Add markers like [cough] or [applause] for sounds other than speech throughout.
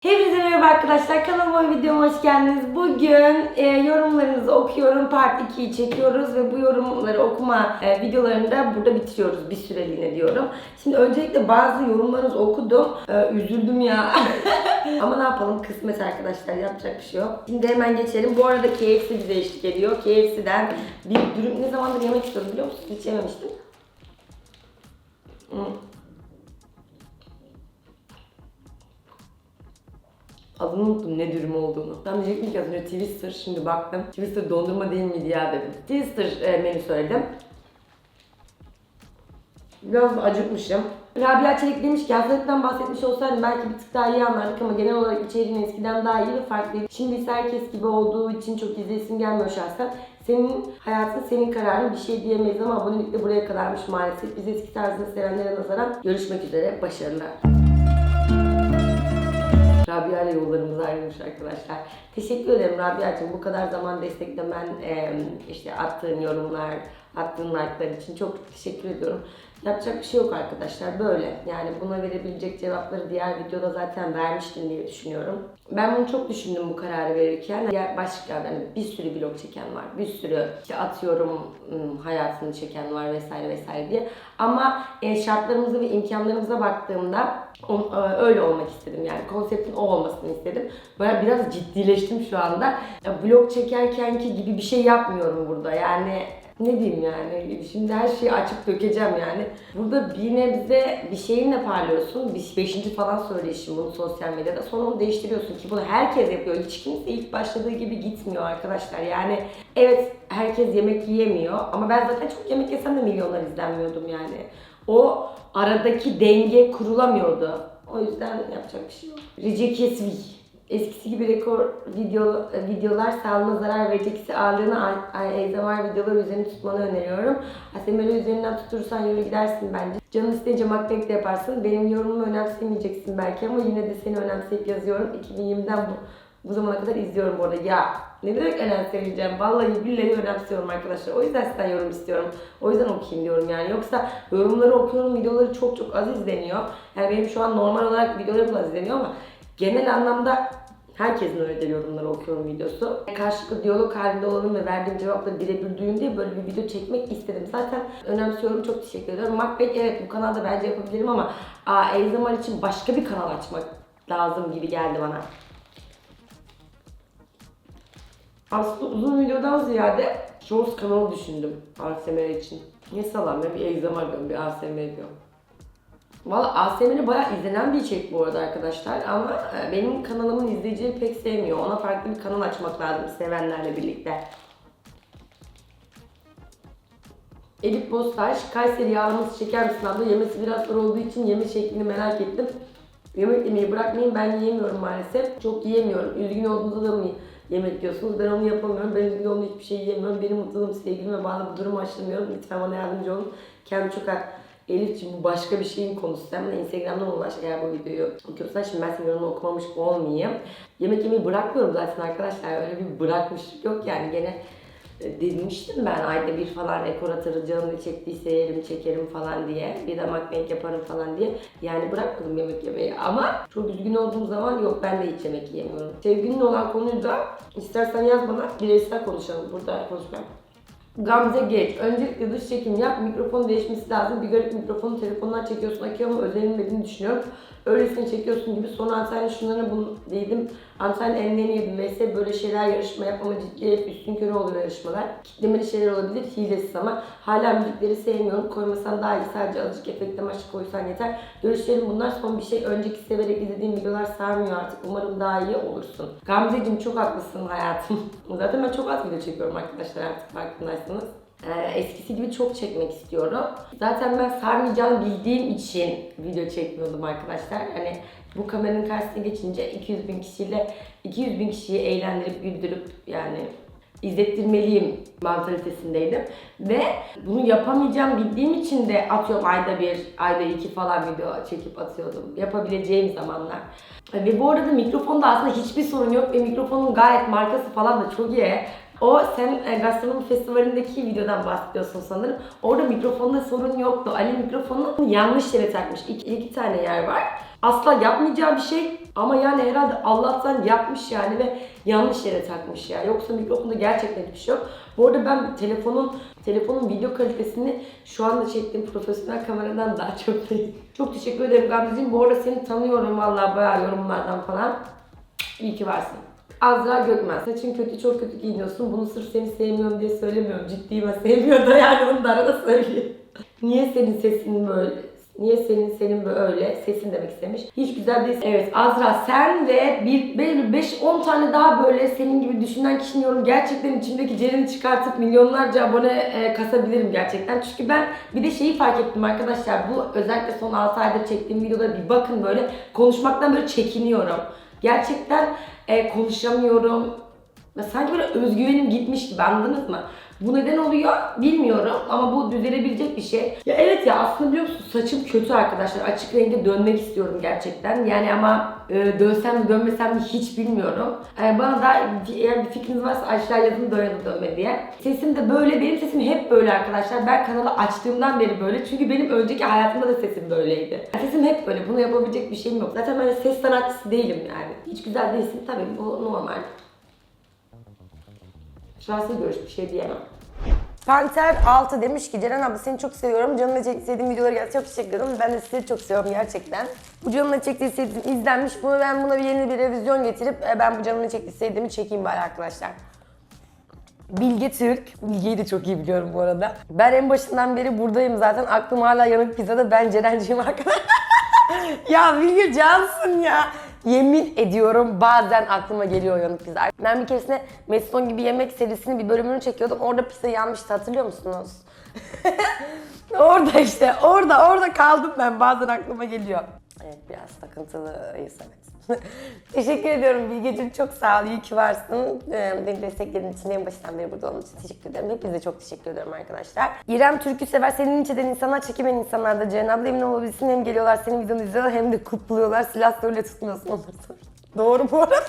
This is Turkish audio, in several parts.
Hepinize merhaba arkadaşlar. Kanalıma videoma hoş geldiniz. Bugün e, yorumlarınızı okuyorum. Part 2'yi çekiyoruz ve bu yorumları okuma e, videolarını da burada bitiriyoruz bir süreliğine diyorum. Şimdi öncelikle bazı yorumlarınızı okudum. E, üzüldüm ya. [laughs] Ama ne yapalım kısmet arkadaşlar yapacak bir şey yok. Şimdi hemen geçelim. Bu arada KFC bize eşlik ediyor. KFC'den bir dürüm ne zamandır yemek istiyorum biliyor musunuz? Hiç yememiştim. Hmm. Adını unuttum ne dürüm olduğunu. Ben diyecektim ki az önce Twister şimdi baktım. Twister dondurma değil miydi ya dedim. Twister e, menü söyledim. Biraz acıkmışım. Rabia Çelik demiş ki hastalıktan bahsetmiş olsaydım belki bir tık daha iyi anlardık ama genel olarak içeriğin eskiden daha iyi ve farklıydı. Şimdi ise herkes gibi olduğu için çok izleyesim gelmiyor şahsen. Senin hayatın senin kararın bir şey diyemeyiz ama abonelik de buraya kadarmış maalesef. Biz eski tarzını sevenlere nazaran görüşmek üzere. Başarılar. Rabia ile yollarımız ayrılmış arkadaşlar. Teşekkür ederim Rabia'cığım bu kadar zaman desteklemen, işte attığın yorumlar, attığın like'lar için çok teşekkür ediyorum. Yapacak bir şey yok arkadaşlar böyle. Yani buna verebilecek cevapları diğer videoda zaten vermiştim diye düşünüyorum. Ben bunu çok düşündüm bu kararı verirken. Ya başka yani bir sürü vlog çeken var. Bir sürü işte atıyorum hayatını çeken var vesaire vesaire diye. Ama e, şartlarımıza ve imkanlarımıza baktığımda e, öyle olmak istedim yani konseptin o olmasını istedim. Böyle biraz ciddileştim şu anda. Vlog çekerkenki gibi bir şey yapmıyorum burada yani ne diyeyim yani şimdi her şeyi açıp dökeceğim yani. Burada bir nebze bir şeyinle parlıyorsun. Bir beşinci falan söyleyişim bunu sosyal medyada. Sonra onu değiştiriyorsun ki bunu herkes yapıyor. Hiç kimse ilk başladığı gibi gitmiyor arkadaşlar. Yani evet herkes yemek yiyemiyor ama ben zaten çok yemek yesem de milyonlar izlenmiyordum yani. O aradaki denge kurulamıyordu. O yüzden yapacak bir şey yok. Rice Kesvi. Eskisi gibi rekor video, videolar sağlığına zarar verecek ağırlığını ASMR videolar üzerine tutmanı öneriyorum. ASMR'ı üzerinden tutursan yürü gidersin bence. Canın isteyince makbek de yaparsın. Benim yorumumu önemsemeyeceksin belki ama yine de seni önemseyip yazıyorum. 2020'den bu, bu zamana kadar izliyorum bu arada. Ya ne demek önemsemeyeceğim? Vallahi billahi önemsiyorum arkadaşlar. O yüzden sizden yorum istiyorum. O yüzden okuyayım diyorum yani. Yoksa yorumları okuyorum, videoları çok çok az izleniyor. Yani benim şu an normal olarak videolarım az izleniyor ama genel anlamda herkesin öyle de yorumları okuyorum videosu. Karşılıklı diyalog halinde olalım ve verdiğim cevapları birebir duyun diye böyle bir video çekmek istedim. Zaten önemsiyorum, çok teşekkür ediyorum. Macbeth evet bu kanalda bence yapabilirim ama aa, için başka bir kanal açmak lazım gibi geldi bana. Aslında uzun videodan ziyade Shorts kanalı düşündüm ASMR için. Ne salam ya bir egzama diyorum bir ASMR diyorum. Valla ASMR bayağı izlenen bir içerik bu arada arkadaşlar ama e, benim kanalımın izleyicileri pek sevmiyor. Ona farklı bir kanal açmak lazım sevenlerle birlikte. Elif Bostaj, Kayseri yağlaması çeker misin abla? Yemesi biraz zor olduğu için yeme şeklini merak ettim. Yemek yemeyi bırakmayın ben yiyemiyorum maalesef. Çok yiyemiyorum. Üzgün olduğunuzda da mı yemek yiyorsunuz? Ben onu yapamıyorum. Ben üzgün olduğumda hiçbir şey yiyemiyorum. Benim mutluluğum sevgilime bağlı bu durumu aşılamıyorum. Lütfen bana yardımcı olun. Kendimi çok Elif'ciğim bu başka bir şeyin konusu. Sen bana Instagram'dan ulaş eğer bu videoyu okuyorsan. Şimdi ben senin okumamış olmayayım. Yemek yemeyi bırakmıyorum zaten arkadaşlar. Öyle bir bırakmışlık yok yani. Gene e, demiştim ben ayda bir falan rekor atarız canım ne çektiyse yerim çekerim falan diye. Bir de makmek yaparım falan diye. Yani bırakmadım yemek yemeyi ama çok üzgün olduğum zaman yok ben de hiç yemek yiyemiyorum. Sevgilin olan konuyu da istersen yaz bana bireysel konuşalım. Burada konuşmam. Gamze geç. Öncelikle dış çekim yap. Mikrofon değişmesi lazım. Bir garip mikrofonu telefondan çekiyorsun akıyor ama özenilmediğini düşünüyorum. Öylesine çekiyorsun gibi. Sonra antenle şunları bunu dedim. Enlerini yedim. Mesela böyle şeyler yarışma yapmama ciddi hep üstün körü oluyor yarışmalar. Kitlemeli şeyler olabilir. Hilesiz ama. Hala müzikleri sevmiyorum. Koymasan daha iyi. Sadece azıcık efekt amaçlı koysan yeter. Görüşlerim bunlar. Son bir şey. Önceki severek izlediğim videolar sarmıyor artık. Umarım daha iyi olursun. Gamzeciğim çok haklısın hayatım. [laughs] Zaten ben çok az video çekiyorum arkadaşlar artık farkındaysanız. Ee, eskisi gibi çok çekmek istiyorum. Zaten ben sarmayacağını bildiğim için video çekmiyordum arkadaşlar. Hani bu kameranın karşısına geçince 200 bin kişiyle 200 bin kişiyi eğlendirip güldürüp yani izlettirmeliyim mantalitesindeydim. Ve bunu yapamayacağım bildiğim için de atıyorum ayda bir, ayda iki falan video çekip atıyordum. Yapabileceğim zamanlar. Ve bu arada mikrofonda aslında hiçbir sorun yok ve mikrofonun gayet markası falan da çok iyi. O sen e, gastronomi festivalindeki videodan bahsediyorsun sanırım. Orada mikrofonda sorun yoktu. Ali mikrofonu yanlış yere takmış. İki, iki tane yer var. Asla yapmayacağı bir şey ama yani herhalde Allah'tan yapmış yani ve yanlış yere takmış ya. Yoksa mikrofonda gerçekten hiçbir şey yok. Bu arada ben telefonun telefonun video kalitesini şu anda çektiğim profesyonel kameradan daha çok değil. Çok teşekkür ederim Gamze'ciğim. Bu arada seni tanıyorum vallahi bayağı yorumlardan falan. İyi ki varsın. Azra Gökmen. Saçın kötü çok kötü giyiniyorsun. Bunu sırf seni sevmiyorum diye söylemiyorum. Ciddiyim ben sevmiyor da yani onu da arada söyleyeyim. Niye senin sesin böyle? Niye senin senin böyle sesin demek istemiş. Hiç güzel değil. Evet Azra sen ve bir 5-10 tane daha böyle senin gibi düşünen kişinin yorum gerçekten içimdeki Ceren'i çıkartıp milyonlarca abone e, kasabilirim gerçekten. Çünkü ben bir de şeyi fark ettim arkadaşlar. Bu özellikle son 6 aydır çektiğim videoda bir bakın böyle konuşmaktan böyle çekiniyorum. Gerçekten e, konuşamıyorum. Ve sanki böyle özgüvenim gitmiş gibi anladınız mı? Bu neden oluyor bilmiyorum ama bu düzelebilecek bir şey. Ya evet ya aslında biliyor musun saçım kötü arkadaşlar. Açık renge dönmek istiyorum gerçekten. Yani ama e, dönsem dönmesem hiç bilmiyorum. E, bana da eğer bir fikriniz varsa aşağı yazın dön ya dönme diye. Sesim de böyle. Benim sesim hep böyle arkadaşlar. Ben kanalı açtığımdan beri böyle. Çünkü benim önceki hayatımda da sesim böyleydi. Sesim hep böyle. Bunu yapabilecek bir şeyim yok. Zaten ben ses sanatçısı değilim yani. Hiç güzel değilsin tabii bu normal. Şahsi görüş bir şey diyemem. Panter 6 demiş ki Ceren abla seni çok seviyorum. Canımla çektiği sevdiğim videoları geldi. Çok teşekkür ederim. Ben de sizi çok seviyorum gerçekten. Bu canımla çektiği sevdiğim izlenmiş. Bunu ben buna bir yeni bir revizyon getirip e, ben bu canımla çektiği sevdiğimi çekeyim bari arkadaşlar. Bilge Türk. Bilge'yi de çok iyi biliyorum bu arada. Ben en başından beri buradayım zaten. Aklım hala yanık pizzada. Ben Ceren'ciyim arkadaşlar. [laughs] ya Bilge cansın ya. Yemin ediyorum bazen aklıma geliyor yanık pizza. Ben bir keresinde Meston gibi yemek serisinin bir bölümünü çekiyordum. Orada pizza yanmıştı hatırlıyor musunuz? [laughs] orada işte orada orada kaldım ben bazen aklıma geliyor. Evet biraz takıntılıyız evet. [laughs] teşekkür ediyorum Bilgeciğim çok sağ ol iyi ki varsın. Ee, beni desteklediğin için en başından beri burada olduğun için teşekkür ederim. Hepinize çok teşekkür ederim arkadaşlar. İrem Türk'ü sever senin için insanlar çekimen insanlar da Ceren abla emin olabilsin hem geliyorlar senin videonu izliyorlar hem de kutluyorlar. Silah soruyla tutmuyorsun onları. [laughs] Doğru bu arada.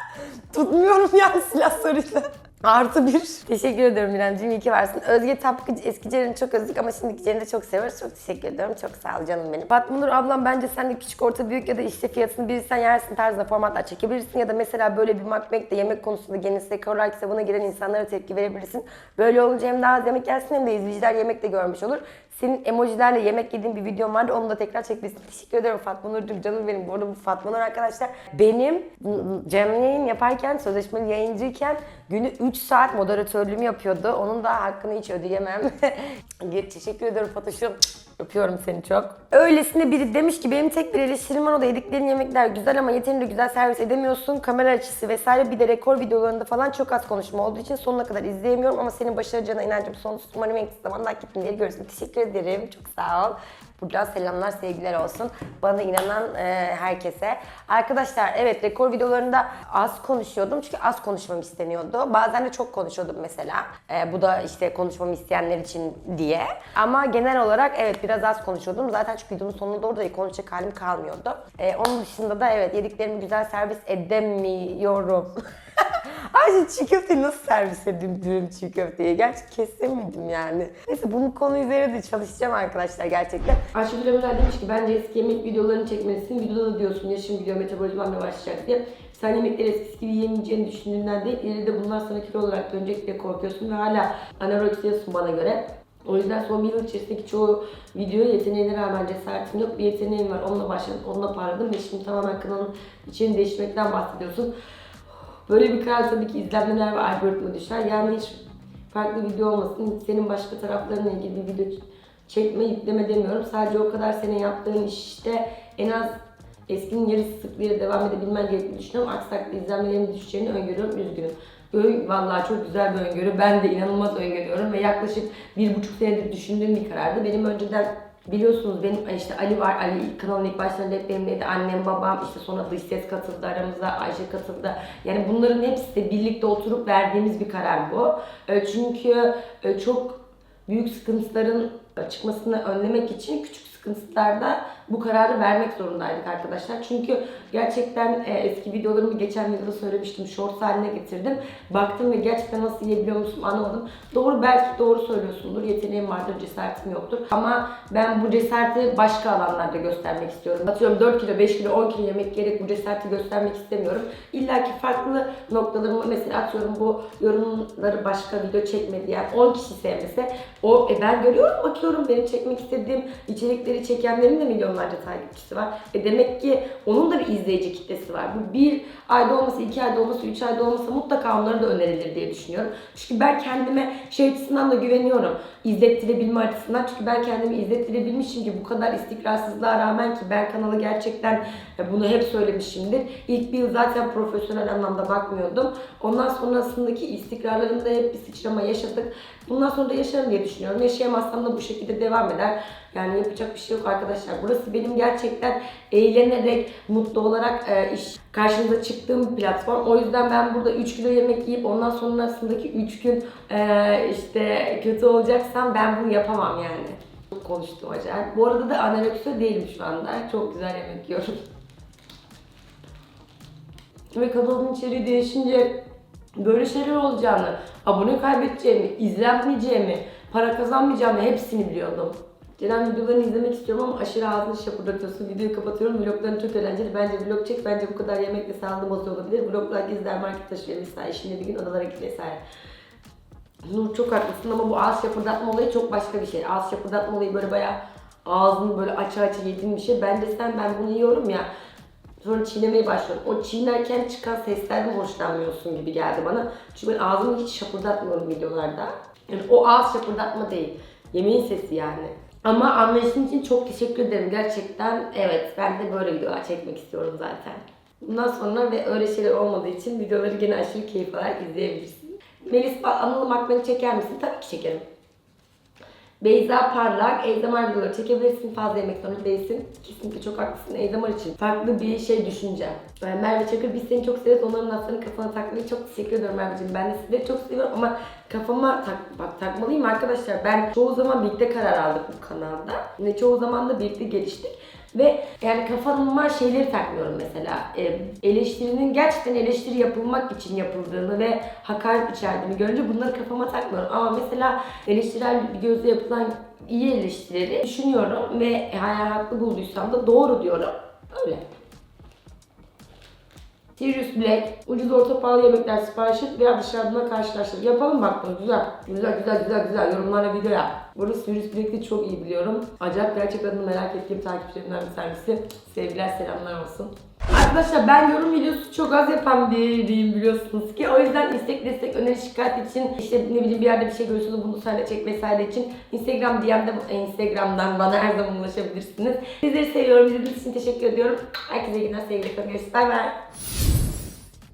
[laughs] Tutmuyorum yani silah soruyla. Artı bir. Teşekkür ederim İremciğim. İyi ki varsın. Özge Tapkı eski Ceren'i çok özledik ama şimdiki Ceren'i de çok seviyoruz. Çok teşekkür ediyorum. Çok sağ ol canım benim. Fatma Nur ablam bence sen de küçük orta büyük ya da işte fiyatını bilirsen yersin tarzda formatlar çekebilirsin. Ya da mesela böyle bir mukbang de yemek konusunda Guinness Rekorlar kitabına giren insanlara tepki verebilirsin. Böyle olunca hem daha az yemek yersin hem de izleyiciler yemek de görmüş olur. Senin emojilerle yemek yediğin bir videom vardı. Onu da tekrar çekmişsin. Teşekkür ederim Fatma Nur'cum canım benim. Bu arada bu Fatma Nur arkadaşlar benim canlı yayın yaparken, sözleşmeli yayıncıyken günü 3 saat moderatörlüğümü yapıyordu. Onun da hakkını hiç ödeyemem. [laughs] Teşekkür ederim Fatoş'um. Öpüyorum seni çok. Öylesine biri demiş ki benim tek bir eleştirim var o da yediklerin yemekler güzel ama yeterince güzel servis edemiyorsun. Kamera açısı vesaire bir de rekor videolarında falan çok az konuşma olduğu için sonuna kadar izleyemiyorum ama senin başaracağına inancım sonsuz. Umarım en kısa zamanda hak ettiğin yeri görürsün. Teşekkür ederim. Çok sağ ol. Buradan selamlar, sevgiler olsun. Bana inanan e, herkese. Arkadaşlar evet rekor videolarında az konuşuyordum çünkü az konuşmam isteniyordu. Bazen de çok konuşuyordum mesela. E, bu da işte konuşmamı isteyenler için diye. Ama genel olarak evet biraz az konuşuyordum. Zaten çünkü videonun sonunda orada da konuşacak halim kalmıyordu. E, onun dışında da evet yediklerimi güzel servis edemiyorum. [laughs] Ay çiğ köfteyi nasıl servis edeyim dürüm çiğ köfteyi? Gerçi kesemedim yani. Neyse bunun konu üzerine de çalışacağım arkadaşlar gerçekten. Ayşegül Ömer demiş ki bence eski yemek videolarını çekmelisin. Videoda da diyorsun yaşım gidiyor metabolizmam yavaşlayacak diye. Sen yemekleri eskisi gibi yemeyeceğini düşündüğünden değil, ileride bunlar sana kilo olarak dönecek diye korkuyorsun ve hala anoreksiyasun bana göre. O yüzden son bir yıl içerisindeki çoğu videoya yeteneğine rağmen cesaretim yok. Bir yeteneğim var. Onunla başladım, onunla parladım ve şimdi tamamen kanalın içini değiştirmekten bahsediyorsun. Böyle bir karar tabii ki izlenmeler ve algoritma düşer. Yani hiç farklı video olmasın, senin başka taraflarına ilgili bir video çekme, yükleme demiyorum. Sadece o kadar senin yaptığın işte en az eskinin yarısı sıklığıyla devam edebilmen gerektiğini düşünüyorum. Aksi takdirde izlenmelerimin düşeceğini öngörüyorum, üzgünüm. Ön, vallahi çok güzel bir öngörü. Ben de inanılmaz öngörüyorum ve yaklaşık bir buçuk senedir düşündüğüm bir karardı. Benim önceden Biliyorsunuz benim işte Ali var. Ali kanalın ilk başlarında hep benimleydi. Annem, babam işte sonra dış ses katıldı aramıza. Ayşe katıldı. Yani bunların hepsi de birlikte oturup verdiğimiz bir karar bu. E, Çünkü e, çok büyük sıkıntıların çıkmasını önlemek için küçük sıkıntılarda bu kararı vermek zorundaydık arkadaşlar. Çünkü gerçekten e, eski videolarımı geçen videoda söylemiştim. Shorts haline getirdim. Baktım ve gerçekten nasıl yiyebiliyor musun anlamadım. Doğru belki doğru söylüyorsundur. Yeteneğim vardır, cesaretim yoktur. Ama ben bu cesareti başka alanlarda göstermek istiyorum. Atıyorum 4 kilo, 5 kilo, 10 kilo yemek gerek bu cesareti göstermek istemiyorum. İlla ki farklı noktalarımı mesela atıyorum bu yorumları başka video çekme diyen 10 kişi sevmese o e, ben görüyorum bakıyorum benim çekmek istediğim içerikleri çekenlerin de milyonlarca takipçisi var. E demek ki onun da bir izleyici kitlesi var. Bu bir ayda olmasa, iki ayda olmasa, üç ayda olmasa mutlaka onlara da önerilir diye düşünüyorum. Çünkü ben kendime şey açısından da güveniyorum. İzlettirebilme açısından. Çünkü ben kendimi izlettirebilmişim ki bu kadar istikrarsızlığa rağmen ki ben kanala gerçekten e, bunu hep söylemişimdir. İlk bir yıl zaten profesyonel anlamda bakmıyordum. Ondan sonrasındaki istikrarlarımda hep bir sıçrama yaşadık. Bundan sonra da yaşarım diye düşünüyorum. Yaşayamazsam da bu şekilde devam eder. Yani yapacak bir şey yok arkadaşlar. Burası benim gerçekten eğlenerek, mutlu olarak e, iş karşınıza çıktığım bir platform. O yüzden ben burada 3 kilo yemek yiyip ondan sonrasındaki 3 gün e, işte kötü olacaksam ben bunu yapamam yani. Konuştum acayip. Bu arada da anoreksiya değilim şu anda. Çok güzel yemek yiyorum. Ve kanalın içeriği değişince böyle şeyler olacağını, abone kaybedeceğimi, izlenmeyeceğimi, para kazanmayacağımı hepsini biliyordum. Ceren videolarını izlemek istiyorum ama aşırı ağzını şapırdatıyorsun. Videoyu kapatıyorum. Vlogların çok eğlenceli. Bence vlog çek. Bence bu kadar yemekle sağlığı bozuyor olabilir. Vloglar gezler, market taşıyor vesaire. Şimdi bir gün odalara git vesaire. Nur çok haklısın ama bu ağız şapırdatma olayı çok başka bir şey. Ağız şapırdatma olayı böyle bayağı ağzını böyle aça aça yediğin bir şey. Bence sen ben bunu yiyorum ya Sonra çiğnemeye başlıyorum. O çiğnerken çıkan seslerden hoşlanmıyorsun gibi geldi bana. Çünkü ben ağzımı hiç şapırdatmıyorum videolarda. Yani o ağız şapırdatma değil. Yemeğin sesi yani. Ama anlayışın için çok teşekkür ederim. Gerçekten evet ben de böyle videolar çekmek istiyorum zaten. Bundan sonra ve öyle şeyler olmadığı için videoları gene aşırı keyif alarak izleyebilirsin. Melis Anıl'ın makbeni çeker misin? Tabii ki çekerim. Beyza Parlak, Ezdemar videoları çekebilirsin. Fazla yemek zorunda değilsin. Kesinlikle çok haklısın. Ezdemar için farklı bir şey düşünce. Merve Çakır biz seni çok severiz. Onların laflarını kafana takmayı çok teşekkür ediyorum Merveciğim. Ben de sizleri çok seviyorum ama kafama tak, bak takmalıyım arkadaşlar. Ben çoğu zaman birlikte karar aldık bu kanalda. Ve çoğu zaman da birlikte geliştik. Ve yani kafama şeyleri takmıyorum mesela. Ee, eleştirinin gerçekten eleştiri yapılmak için yapıldığını ve hakaret içerdiğini görünce bunları kafama takmıyorum. Ama mesela eleştirel bir gözle yapılan iyi eleştirileri düşünüyorum ve eğer haklı bulduysam da doğru diyorum. Öyle. Sirius Black, ucuz orta pahalı yemekler sipariş et veya dışarıdan karşılaştır. Yapalım bak bunu güzel. Güzel güzel güzel güzel yorumlarla video yap. Burada Sirius Black'i çok iyi biliyorum. Acayip gerçek adını merak ettiğim takipçilerimden bir tanesi. Sevgiler selamlar olsun. Arkadaşlar ben yorum videosu çok az yapan biriyim biliyorsunuz ki. O yüzden istek destek öneri şikayet için işte ne bileyim bir yerde bir şey görüyorsunuz bunu sana çek vesaire için Instagram DM'de Instagram'dan bana her zaman ulaşabilirsiniz. Sizleri seviyorum. İzlediğiniz için teşekkür ediyorum. Herkese iyi günler sevgiyle kalın. Görüşürüz. Bye bye.